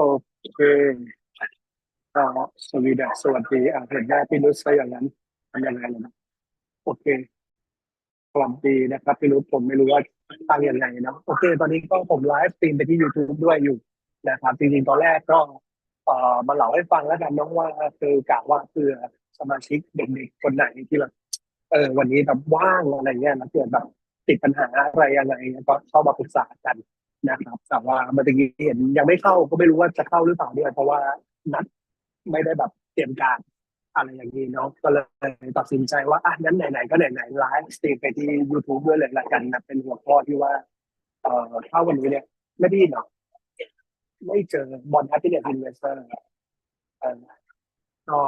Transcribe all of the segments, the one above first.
โอเคอ่าสวีดัสสวัสดีอ่าเห็นหน้าพี่นุชซะอย่างนั้นทำยังไงล่ะนะโอเคสวัสดีนะครับพี่นุชผมไม่รู้ว่าตั้งยังไงเนาะโอเค ตอนนี้ก็ผมไลฟ์สตรีมไปที่ YouTube ด้วยอยู่นะครับจริงๆตอนแรกก็เอ่อมาเล่าให้ฟังแล้วกันน้องว่าคือกะว่าเพื่อสมาชิกเด็กๆคนไหนที่แบบเออวันนี้แบบว่างอะไรเงี้ยแล้วเกิดแบบติดปัญหาอะไรยังไงก็เข้ามาปรึกษากัน นะครับ แต่ว่าเมื่อกี้เห็นยังไม่เข้าก็ไม่รู้ว่าจะเข้าหรือเปล่าด้วยเพราะว่านัดไม่ได้แบบเตรียมการอะไรอย่างนี้เนาะก็เลยตัดสินใจว่าอะงั้นไหนๆก็ไหนๆไลฟ์สตรีมไปที่ YouTube ด้วยเลยละกันนะเป็นหัวข้อที่ว่า เอ่อถ้าวันนี้เนี่ย ไม่ได้เนาะไม่เจอบอลแอปเปิลอินเวสเตอร์เออก็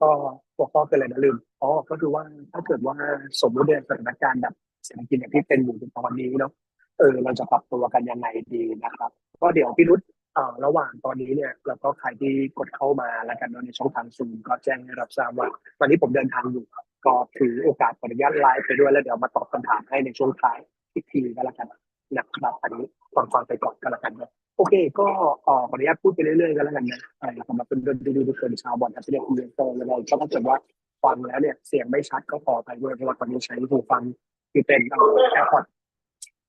ก็หัวข้อเป็นอะไรนะลืมอ๋อก็คือว่าถ้าเกิดว่าสมมติในสถานการณ์แบบเศรษฐกิจอย่างที่เป็นอยู่ในตอนนี้เนาะ เออเราจะปรับตัวกันยังไงดีนะครับ ก็เดี๋ยวพี่รุธเอ่อระหว่างตอนนี้เนี่ยแล้วก็ใครที่กดเข้ามาแล้วกันเนอะในช่องทางซูมก็แจ้งให้รับทราบว่าตอนนี้ผมเดินทางอยู่ก็ถือโอกาสขออนุญาตไลฟ์ไปด้วยแล้วเดี๋ยวมาตอบคำถามให้ในช่วงท้ายอีกทีก็แล้วกันนะครับอันนี้ฟังฟังไปก่อนก็แล้วกันนะโอเค ก็เอ่อขออนุญาตพูดไปเรื่อยๆก็แล้วกันนะเอ่อสำหรับเป็นเดินดูดูเกินชาวบอลทัศนียคุณเรียนโตยังไงก็ถ้าเกิดว่าฟังแล้วเนี่ยเสียงไม่ชัดก็ขอไปด้วยเพราะว่าตอนนี้ใช้หูฟังที่เป็นแอร์พอดตั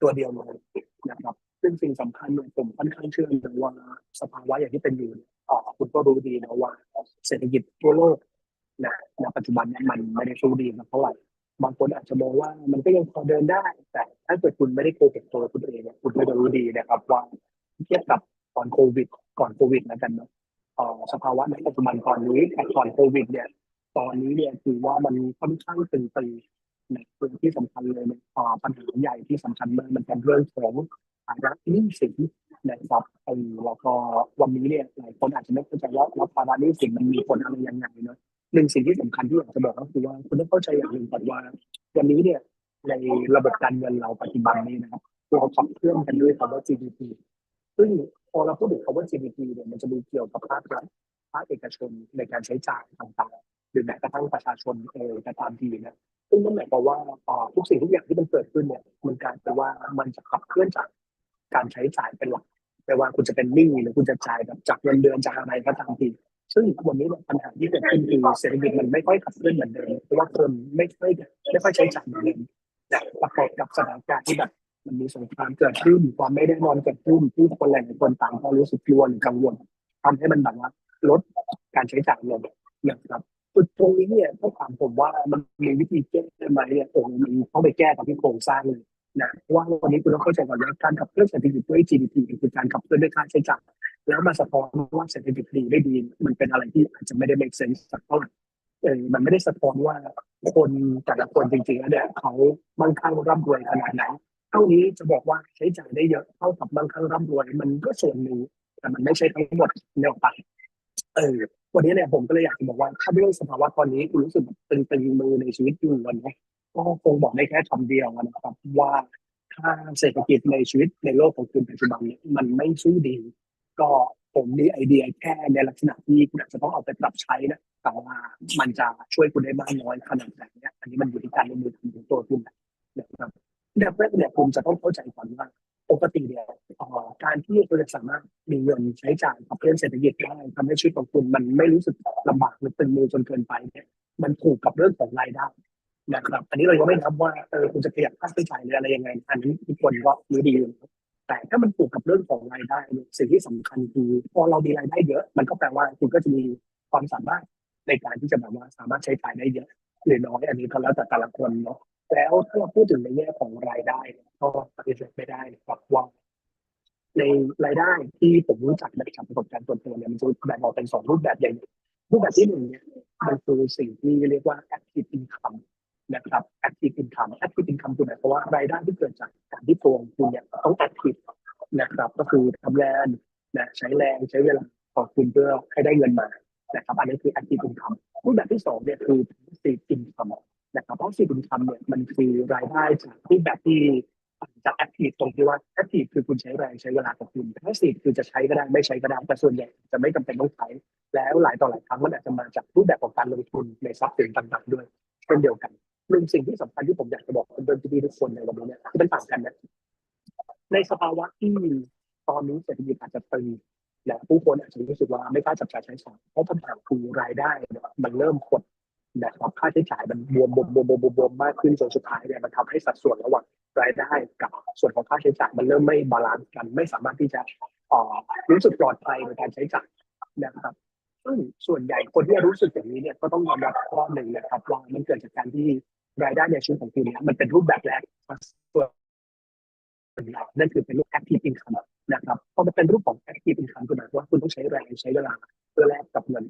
ตัวเดียวเลยนะครับซึ่งสิ่งสำคัญเนี่ยผมค่อนข้างเชื่อเลยว่าสภาวะอย่างที่เป็นอยู่อ่อคุณก็รู้ดีนะว่า เศรษฐกิจทั่วโลกนะณปัจจุบันนี่ยมันไม่ได้สู้ดีสักเท่าไหร่บางคนอาจจะมองว่ามันก็ยังพอเดินได้ แต่ถ้าเกิดคุณไม่ได้โกหกตัวคุณเองเนี่ยคุณก็จะรู้ดีนะครับว่าเทียบกับก่อนโควิด ก่อนโควิดนะกันเนาะอ่อสภาวะในปัจจุบันตอนนี้กับก่อนโควิดเนี่ย ตอนนี้เนี่ยถือว่ามันค่อนข้างตึงตี นะเรื่องที่สำคัญเลยเนี่ยเอ่อปัญหาใหญ่ที่สำคัญมากมันเป็นเรื่องของภาระหนี้สินนะครับเออแล้วก็วันนี้เนี่ยหลายคนอาจจะไม่เข้าใจว่าแล้วภาระหนี้สินมันมีผลอะไรยังไงเนาะหนึ่งสิ่งที่สำคัญที่อยากจะบอกก็คือว่าคุณต้องเข้าใจอย่างหนึ่งก่อนว่าวันนี้เนี่ยในระบบการเงินเราปัจจุบันนี้นะครับเราขับเคลื่อนกันด้วยคำว่า GDP ซึ่งพอเราพูดถึงคำว่า GDP เนี่ยมันจะมีเกี่ยวกับภาครัฐภาคเอกชนในการใช้จ่ายต่างๆ หรือแม้กระทั่งประชาชนเองก็ตามทีนะ ซึ่งนั่นหมายความว่าอ่าทุกสิ่งทุกอย่างที่มันเกิดขึ้นเนี่ยมันกลายเป็นว่ามันจะขับเคลื่อนจากการใช้จ่ายเป็นหลักไม่ว่าคุณจะเป็นหนี้หรือคุณจะจ่ายแบบจากเงินเดือนจากอะไรก็ตามทีซึ่งวันนี้ปัญหาที่เกิดขึ้นคือเศรษฐกิจมันไม่ค่อยขับเคลื่อนเหมือนเดิมเพราะว่าคนไม่ค่อยไม่ค่อยใช้จ่ายเหมือนเดิมนะประกอบกับสถานการณ์ที่แบบมันมีสงครามเกิดขึ้นความไม่แน่นอนเกิดขึ้นผู้คนหลายๆคนต่างก็รู้สึกกลัวหรือกังวลทำให้มันแบบว่าลดการใช้จ่ายลงนะครับ จุดตรงนี้เนี่ยถ้าถามผมว่ามันมีวิธีแก้ไหมเนี่ยผมมันต้องไปแก้กับที่โครงสร้างเลยนะว่าวันนี้คุณต้องเข้าใจก่อนว่าการขับเคลื่อนเศรษฐกิจด้วย GDP คือการขับเคลื่อนด้วยค่าใช้จ่ายแล้วมาสะท้อนว่าเศรษฐกิจดีได้ดี มันเป็นอะไรที่อาจจะไม่ได้ make sense สักเท่าไหร่เออมันไม่ได้สะท้อนว่าคนแต่ละคนจริงๆแล้วเนี่ยเขามั่งคั่งร่ำรวยขนาดไหนเท่านี้จะบอกว่าใช้จ่ายได้เยอะเท่ากับมั่งคั่งร่ำรวย มันก็ส่วนหนึ่งแต่มันไม่ใช่ทั้งหมดแนวไปเออ วันนี้เนี่ยผมก็เลยอยากจะบอกว่าถ้าเรื่องสภาวะตอนนี้คุณรู้สึกแบบตึงๆมือในชีวิตอยู่วันนี้ก็คงบอกได้แค่คำเดียวนะครับว่าถ้าเศรษฐกิจในชีวิตในโลกของคุณปัจจุบันเนี่ยมันไม่สู้ดี ก็ผมมีไอเดียแค่ในลักษณะที่คุณอาจจะต้องเอาไปปรับใช้นะแต่ว่ามันจะช่วยคุณได้มากน้อยขนาดไหนเนี่ยอันนี้มันอยู่ที่การลงมือทำของตัวคุณนะครับแบบแรกเนี่ยคุณจะต้องเข้าใจก่อนว่า ปกติเนี่ยการที่คุณจะสามารถมีเงินใช้จ่ายขับเคลื่อนเศรษฐกิจได้ทำให้ชีวิตของคุณมันไม่รู้สึกลำบากหรือตึงมือจนเกินไปเนี่ยมันถูกกับเรื่องของรายได้นะครับ อันนี้เรายังไม่นับว่าเออคุณจะขยับค่าใช้จ่ายหรืออะไรยังไง อันนี้ทุกคนก็รู้ดีอยู่แต่ถ้ามันผูกกับเรื่องของรายได้เนี่ยสิ่งที่สำคัญคือพอเรามีรายได้เยอะ มันก็แปลว่าคุณก็จะมีความสามารถในการที่จะแบบว่าสามารถใช้จ่ายได้เยอะหรือน้อยอันนี้ก็แล้วแต่แต่ละคนเนาะ แล้วถ้าเราพูดถึงในแง่ของรายได้เนี่ยก็ปฏิเสธไม่ได้นะครับว่าในรายได้ที่ผมรู้จักได้จากประสบการณ์ส่วนตัวเนี่ยมันจะแบ่งออกเป็นสองรูปแบบใหญ่รูปแบบที่หนึ่งเนี่ยมันคือสิ่งที่เรียกว่า active income นะครับ active income active income คือหมายความว่ารายได้ที่เกิดจากการที่ตัวงคุณเนี่ยต้อง active นะครับ ก็คือทำงานนะใช้แรงใช้เวลาของคุณเพื่อให้ได้เงินมานะครับ อันนี้คือ active income รูปแบบที่สองเนี่ยคือ passive income นะครับเพราะสิ่งที่ทำเนี่ยมันคือรายได้จากรูปแบบที่จากแอคทีฟตรงที่ว่าแอคทีฟคือคุณใช้แรงใช้เวลาของคุณแพสซีฟคือจะใช้ก็ได้ไม่ใช้ก็ได้แต่ส่วนใหญ่จะไม่จำเป็นต้องใช้ แล้วหลายต่อหลายครั้งมันอาจจะมาจากรูปแบบของการลงทุนในทรัพย์สินต่างๆด้วยเช่นเดียวกันหนึ่งสิ่งที่สำคัญที่ผมอยากจะบอกคนเดินทีทุกคนในวันนี้เนี่ยคือมันต่างกันนะในสภาวะที่ตอนนี้เศรษฐกิจอาจจะตึงและผู้คนอาจจะรู้สึกว่าไม่กล้าจับจ่ายใช้สอยเพราะปัญหาคือรายได้มันเริ่มหด นะครับค่าใช้จ่ายมันบวมบวมบวมบวมบวมบวมมากขึ้นจนสุดท้ายเนี่ยมันทำให้สัดส่วนระหว่างรายได้กับส่วนของค่าใช้จ่ายมันเริ่มไม่บาลานซ์กัน ไม่สามารถที่จะต่อรู้สึกปลอดภัยในการใช้จ่ายนะครับซึ่งส่วนใหญ่คนที่รู้สึกอย่างนี้เนี่ยก็ต้องยอมรับข้อหนึ่งนะครับว่ามันเกิดจากการที่รายได้ในชีวิตของคุณเนี่ยมันเป็นรูปแบบแรกส่วนนั่นคือเป็นรูป active income นะครับพอมันเป็นรูปของ active income คือหมายความว่าคุณต้องใช้แรงใช้เวลาเพื่อแลกกับเงิน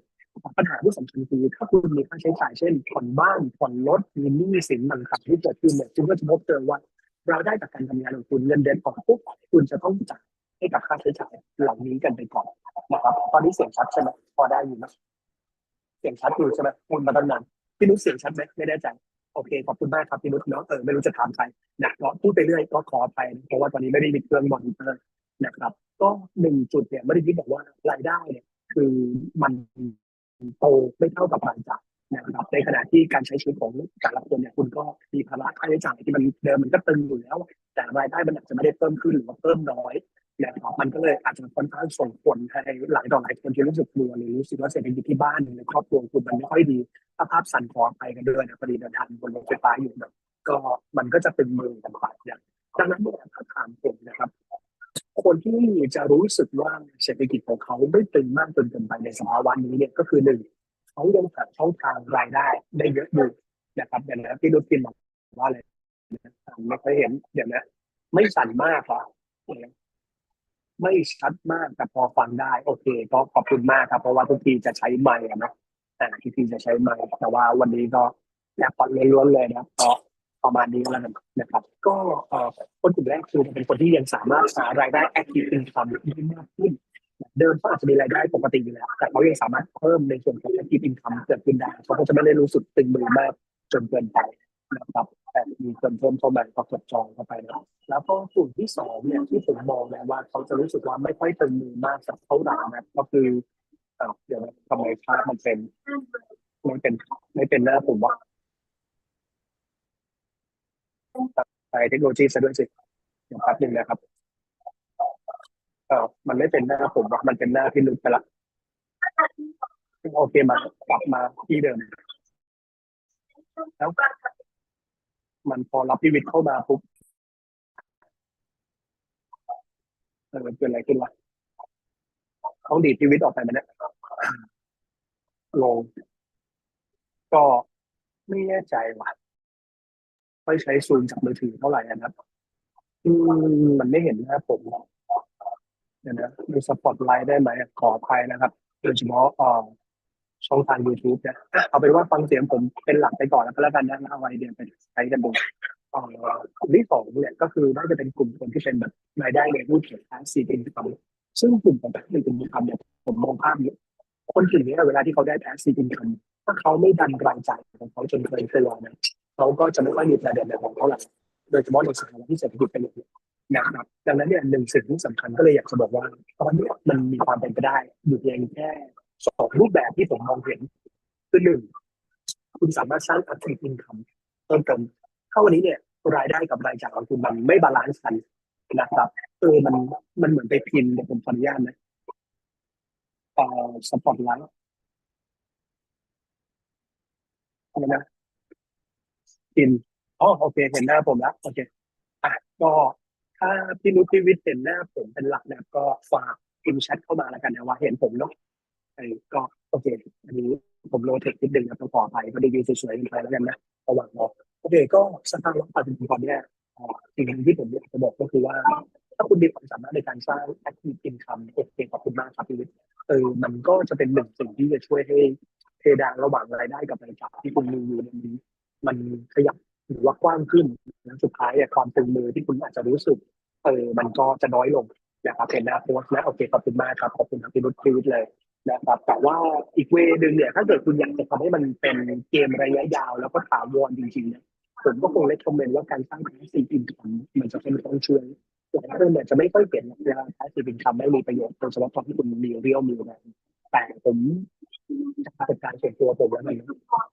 ปัญหาที่สำคัญคือถ้าคุณมีค่าใช้จ่ายเช่นผ่อนบ้านผ่อนรถมีหนี้สินต่างๆที่เกิดขึ้นเนี่ยคุณก็จะพบเจอว่าเราได้จากการทำงานของคุณเงินเดือนออกปุ๊บคุณจะต้องจ่ายให้กับค่าใช้จ่ายเหล่านี้กันไปก่อนนะครับตอนนี้เสียงชัดใช่ไหมพอได้อยู่ไหมเสียงชัดอยู่ใช่ไหมคุณมาตั้งนานพี่นุชเสียงชัดไหมไม่แน่ใจโอเคขอบคุณมากครับพี่นุชเนาะเออไม่รู้จะถามใครนะก็พูดไปเรื่อยก็ขอไปเพราะว่าตอนนี้ไม่ได้มีเครื่องมอนิเตอร์นะครับ ก็หนึ่งจุดเนี่ยไม่ได้คิดบอกว่ารายได้เนี่ยคือมัน โตไม่เท่ากับรายจ่ายนะครับในขณะที่การใช้ชีวิตของแต่ละคนเนี่ยคุณก็มีภาระค่าใช้จ่ายที่มันเดิมมันก็ตึงอยู่แล้ว แต่รายได้มันอาจจะไม่ได้เพิ่มขึ้นหรือว่าเพิ่มน้อยนะครับมันก็เลยอาจจะค่อนข้างส่งผลให้หลายต่อหลายคนที่รู้สึกกลัวหรือรู้สึกว่าเศรษฐกิจที่บ้านหรือในครอบครัวคุณมันไม่ค่อยดีถ้าภาพสั่นคลอนไปกันด้วยนะพอดีเดินทางบนรถไฟฟ้าอยู่แบบก็มันก็จะเป็นมือกันไปเนี่ยดังนั้นเนี่ยถ้าถามผมนะครับ คนที่จะรู้สึกว่าเศรษฐกิจของเขาไม่ตึงมากจนเกินไปในสภาวะนี้เนี่ยก็คือหนึ่งเขายังหาช่องทางรายได้ได้เยอะอยู่นะครับอย่างนั้นพี่รุตินบอกว่าอะไรไม่เคยเห็นเดี๋ยวนะไม่สั่นมากหรอไม่ชัดมากแต่พอฟังได้ โอเค ก็ขอบคุณมากครับ เพราะว่าทุกทีจะใช้ไมค์นะแต่ทุกทีจะใช้ไมค์แต่ว่าวันนี้ก็แลปพอดล้วนๆเลยนะครับก็ ประมาณนี้แล้วนะครับ ก็คนกลุ่มแรกคือเป็นคนที่ยังสามารถหารายได้ active income ได้มากขึ้น เดิมเขาอาจจะมีรายได้ปกติอยู่แล้ว แต่เขายังสามารถเพิ่มในส่วนของ active income เกิดขึ้นได้เขาก็จะไม่ได้รู้สึกตึงมือมากจนเกินไปนะครับแต่มีเพิ่มเพิ่มเข้ามาก็กดจองเข้าไปนะแล้วก็กลุ่มที่สองเนี่ยที่ผมมองนะว่าเขาจะรู้สึกว่าไม่ค่อยตึงมือมากสักเท่าไหร่นะก็คือเอ่อเดี๋ยวทำไมภาพมันเป็นไม่เป็นไม่เป็นหน้าผมว่า ใช้เทคโนโลยีซะด้วยสิเดี๋ยวแป๊บหนึงนะครับ เออมันไม่เป็นหน้าผมว่ามันเป็นหน้าที่ลุกไปละโอเคมากลับมาที่เดิม แล้วมันพอรับพีวิทย์เข้ามาปุ๊บเออเกิดอะไรขึ้นวะต้องดีดพีวิทย์ออกไปไหมเนี่ยลงก็ไม่แน่ใจว่ะ ใช้ซูมจากมือถือเท่าไหร่นะครับอืมมันไม่เห็นน้าผมเดี๋ยวนะดูสปอตไลท์ได้ไหมขออภัยนะครับ โดยเฉพาะเอ่อช่องทาง YouTube เนี่ยเอาเป็นว่าฟังเสียงผมเป็นหลักไปก่อนแล้วก็แล้วกันนะเอาไว้เดียไปใช้กันดูอ่อกลุ่มที่สองเนี่ยก็คือน่าจะเป็นกลุ่มคนที่เป็นแบบรายได้ในรูปของ passive income ซึ่งกลุ่มของ passive income เนี่ยผมมองภาพนี้คนกลุ่มนี้เวลาที่เขาได้ passive income ถ้าเขาไม่ดันรายจ่ายของเขาจนเกินตัวนะ เขาก็จะไม่ค่อยมีประเด็นในของเขาหลักโดยเฉพาะในสถานที่เศรษฐกิจเป็นอย่างนี้นะครับดังนั้นเนี่ยหนึ่งสิ่งที่สำคัญก็เลยอยากจะบอกว่าตอนนี้มันมีความเป็นไปได้ อยู่เพียงแค่สองรูปแบบที่ผมมองเห็นคือหนึ่งคุณสามารถสร้าง active income เพิ่มเติมถ้าวันนี้เนี่ยรายได้กับรายจ่ายของคุณมันไม่บาลานซ์กันนะครับเออมันมันเหมือนไปพิมพ์เดี๋ยผมขออนุญาตนะเอ่อสปอตไลท์อะไรนะิมอ๋อโอเค เห็นหน้าผมแล้วโอเคอะก็ถ้าพี่นุชพี่วิทย์เห็นหน้าผมเป็นหลักนะก็ฝากพิมพ์แชทเข้ามาแล้วกันนะว่าเห็นผมเนาะไอ้ก็โอเค อันนี้ผมโลเทคนิดนึงนะต้องขอไปก็ได้ยินสวยๆกันไปแล้วกันนะระหว่างรอโอเค ก็สภาพรถปัจจุบันตอนเนี้ยอ่าสิ่งหนึ่งที่ผมอยากจะบอกก็คือว่า ถ้าคุณมีความสามารถในการสร้าง active income โอเคขอบคุณมากครับพี่วิทย์เออมันก็จะเป็นหนึ่งสิ่งที่จะช่วยให้เพดานระหว่างรายได้กับรายจ่ายที่คุณมีอยู่ในนี้ มันขยับหรือว่ากว้างขึ้นและสุดท้ายเนี่ยความตึงมือที่คุณอาจจะรู้สึกเออมันก็จะน้อยลงนะครับเห็นหน้าโพสต์นะโอเคขอบคุณมากครับขอบคุณครับพี่นุชพีวิทย์เลยนะครับแต่ว่าอีกเวย์หนึ่งเนี่ยถ้าเกิดคุณอยากจะทำให้มันเป็นเกมระยะยาว แล้วก็ถาวรจริงๆเนี่ยผมก็คงเลคคอมเมนต์ว่าการสร้าง passive income มันจะเป็นต้องช่วยหลายคนเนี่ยจะไม่ค่อยเห็นเวลา passive income ไม่มีประโยชน์โดยเฉพาะตอนที่คุณมีเรียลมีนะแต่ผม ประสบการณ์ส่วนตัวผมแล้วมัน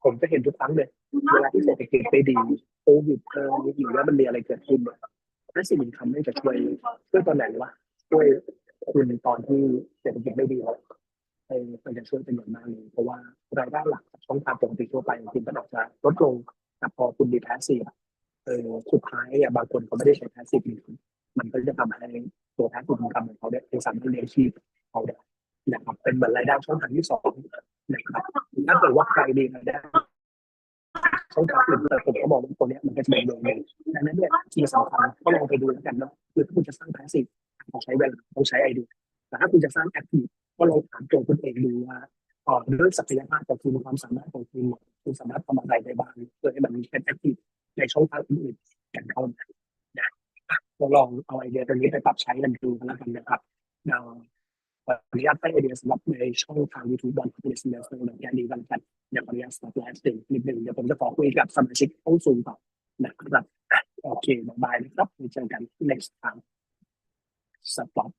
ผมจะเห็นทุกครั้งเลย เวลาที่เศรษฐกิจไม่ดีโควิดเออหรือว่ามันมีอะไรเกิดขึ้นเนี่ย passive income ไม่จะช่วยช่วยตอนไหนวะช่วยคุณตอนที่เศรษฐกิจไม่ดีแล้วเออมันจะช่วยเป็นอย่างมากเลยเพราะว่ารายได้หลักช่องทางปกติทั่วไปคุณก็อาจจะลดลงแต่พอคุณมีแพสซีฟเออสุดท้ายอะบางคนเขาไม่ได้ใช้แพสซีฟมันก็จะทำให้ตัวแพสซีฟอินคัมของเขาเนี่ยเป็นสามารถเลี้ยงชีพเขาได้นะครับเป็นเหมือนรายได้ช่องทางที่สอง นะครับถ้าเกิดว่าใครมีรายได้ช่องทางอื่ยนแต่ผมก็บอกว่าตัวนี้มันก็จะเป็นเรื่องหนึ่งดังนั้นเนี่ยที่สำคัญก็ลองไปดูแล้วกันเนาะคือถ้าคุณจะสร้างแพสซีฟต้องใช้เวลาต้องใช้ไอเดียแต่ถ้าคุณจะสร้างแอคทีฟก็ลองถามตัวคุณเองดูว่าเออด้วยศักยภาพของคุณความสามารถของคุณคุณสามารถทำอะไรได้บ้างเพื่อให้มันมีเป็นแอคทีฟในช่องทางอื่นๆกันเข้ามานะเราลองเอาไอเดียตรงนี้ไปปรับใช้กันดูกันแล้วกันนะครับเรา ขออนุญาตให้ไอเดียสำหรับในช่องทางยูทูบบอลขอมมิวนิสต์เนสต์แบบนี้กันกันเดี๋ยวขออนุญาตสต็อปไลฟ์สตรีมนิดหนึ่งเดี๋ยวผมจะขอคุยกับสมาชิกห้องซูมต่อนะครับโอเคบายบายนะครับไว้เจอกัน next time stop